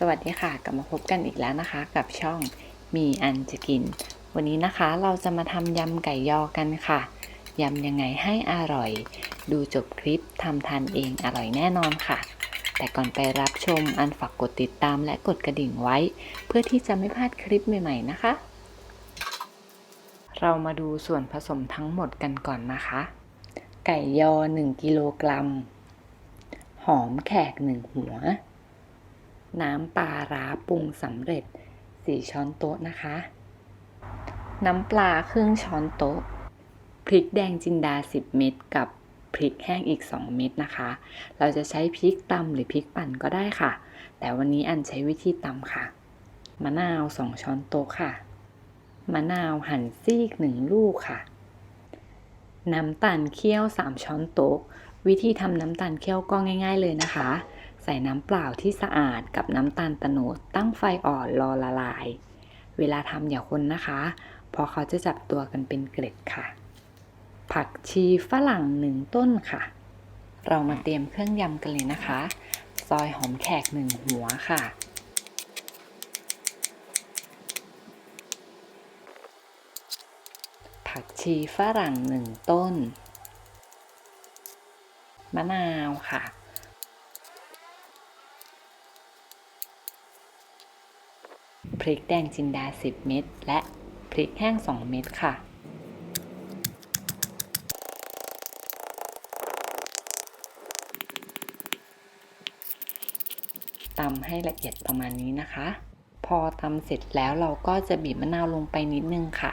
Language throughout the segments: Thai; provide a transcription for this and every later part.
สวัสดีค่ะ กลับมาพบกันอีกแล้วนะคะ กับช่องมีอันจะกิน วันนี้นะคะเราจะมาทำยำไก่ยอกันค่ะยำยังไงให้อร่อย ดูจบคลิปทำทานเองอร่อยแน่นอนค่ะ แต่ก่อนไปรับชมอันฝากกดติดตามและกดกระดิ่งไว้ เพื่อที่จะไม่พลาดคลิปใหม่ๆนะคะ เรามาดูส่วนผสมทั้งหมดกันก่อนนะคะ ไก่ยอ 1 กิโลกรัม หอมแขก 1 หัว น้ำปลาร้าปรุงสำเร็จ 4 ช้อนโต๊ะนะคะ น้ำปลาครึ่งช้อนโต๊ะ พริกแดงจินดา 10 เม็ดกับพริกแห้งอีก 2 เม็ดนะคะ เราจะใช้พริกตำหรือพริกปั่นก็ได้ค่ะ แต่วันนี้อันใช้วิธีตำค่ะ มะนาว 2 ช้อนโต๊ะค่ะ มะนาวหั่นซีก 1 ลูกค่ะ น้ำตาลเคี่ยว 3 ช้อนโต๊ะ วิธีทำน้ำตาลเคี่ยวก็ง่าย ๆเลยนะคะ ใส่น้ำเปล่าที่สะอาดกับน้ำตาลตะโนดตั้งไฟอ่อนรอละลาย เวลาทำอย่าคนนะคะ เพราะเขาจะจับตัวกันเป็นเกล็ดค่ะ ผักชีฝรั่งหนึ่งต้นค่ะ เรามาเตรียมเครื่องยำกันเลยนะคะ ซอยหอมแขกหนึ่งหัวค่ะผักชีฝรั่งหนึ่งต้น มะนาวค่ะ ริกแดงจินดา 10 เม็ดและพริกแห้ง 2 เม็ดค่ะ ตำให้ละเอียดประมาณนี้นะคะ พอตำเสร็จแล้วเราก็จะบีบมะนาวลงไปนิดนึงค่ะ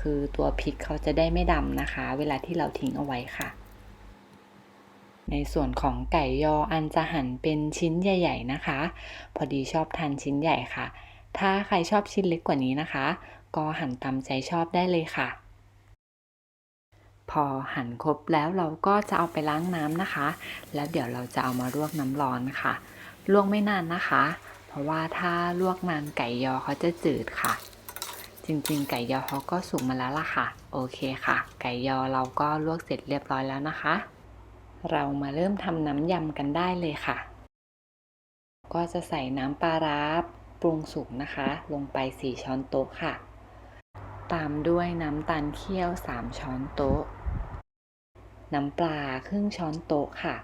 คือตัวพริกเขาจะได้ไม่ดำนะคะ เวลาที่เราทิ้งเอาไว้ค่ะในส่วนของไก่ยออันจะหั่นเป็นชิ้นใหญ่ ๆ นะคะ พอดีชอบทานชิ้นใหญ่ค่ะ ถ้าใครชอบชิ้นเล็กกว่านี้นะคะ ก็หั่นตามใจชอบได้เลยค่ะ พอหั่นครบแล้วเราก็จะเอาไปล้างน้ำนะคะ แล้วเดี๋ยวเราจะเอามาลวกน้ำร้อนค่ะ ลวกไม่นานนะคะ เพราะว่าถ้าลวกนานไก่ยอเขาจะจืดค่ะ จริงๆ ไก่ยอเขาก็สุกมาแล้วล่ะค่ะ โอเคค่ะ ไก่ยอเราก็ลวกเสร็จเรียบร้อยแล้วนะคะ เรามาเริ่มทำน้ำยำกันได้เลยค่ะ ก็จะใส่น้ำปลาร้า ปรุงสุกนะคะ ลงไป 4 ช้อนโต๊ะค่ะ ตามด้วยน้ำตาลเคี่ยว 3 ช้อนโต๊ะ น้ำปลาครึ่งช้อนโต๊ะค่ะ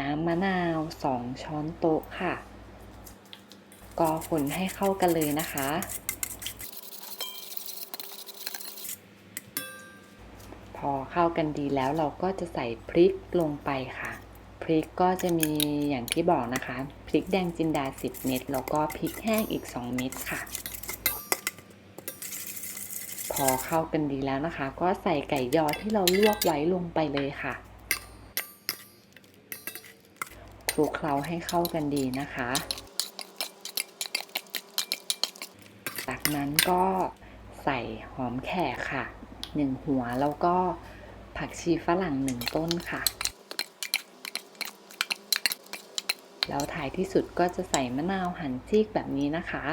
น้ำมะนาว 2 ช้อนโต๊ะค่ะก็คนให้เข้ากันเลยนะคะ พอเข้ากันดีแล้วเราก็จะใส่พริกลงไปค่ะ พริกก็จะมีอย่างที่บอกนะคะ พริกแดงจินดา 10 เม็ดแล้วก็พริกแห้งอีก 2 เม็ดค่ะ พอเข้ากันดีแล้วนะคะ ก็ใส่ไก่ยอที่เราลวกไว้ลงไปเลยค่ะคลุกเคล้าให้เข้ากันดีนะคะ จากนั้นก็ใส่หอมแขกค่ะ 1 หัวแล้วก็ผักชีฝรั่ง 1 ต้นค่ะ แล้วท้ายที่สุดก็จะใส่มะนาวหั่นซีกแบบนี้นะคะ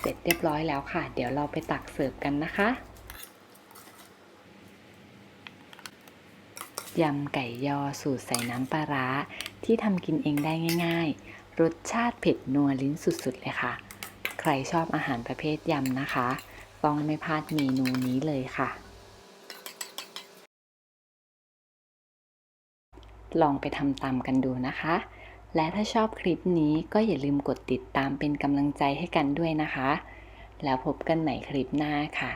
เสร็จเรียบร้อยแล้วค่ะ เดี๋ยวเราไปตักเสิร์ฟกันนะคะยำไก่ยอสูตรใส่น้ำปลาร้าที่ทำกินเองได้ง่าย ๆ รสชาติเผ็ดนัวลิ้นสุดๆเลยค่ะ ใครชอบอาหารประเภทยำนะคะ ต้องไม่พลาดเมนูนี้เลยค่ะ ลองไปทำตามกันดูนะคะ และถ้าชอบคลิปนี้ก็อย่าลืมกดติดตามเป็นกำลังใจให้กันด้วยนะคะ แล้วพบกันใหม่คลิปหน้าค่ะ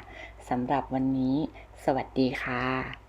สำหรับวันนี้ สวัสดีค่ะ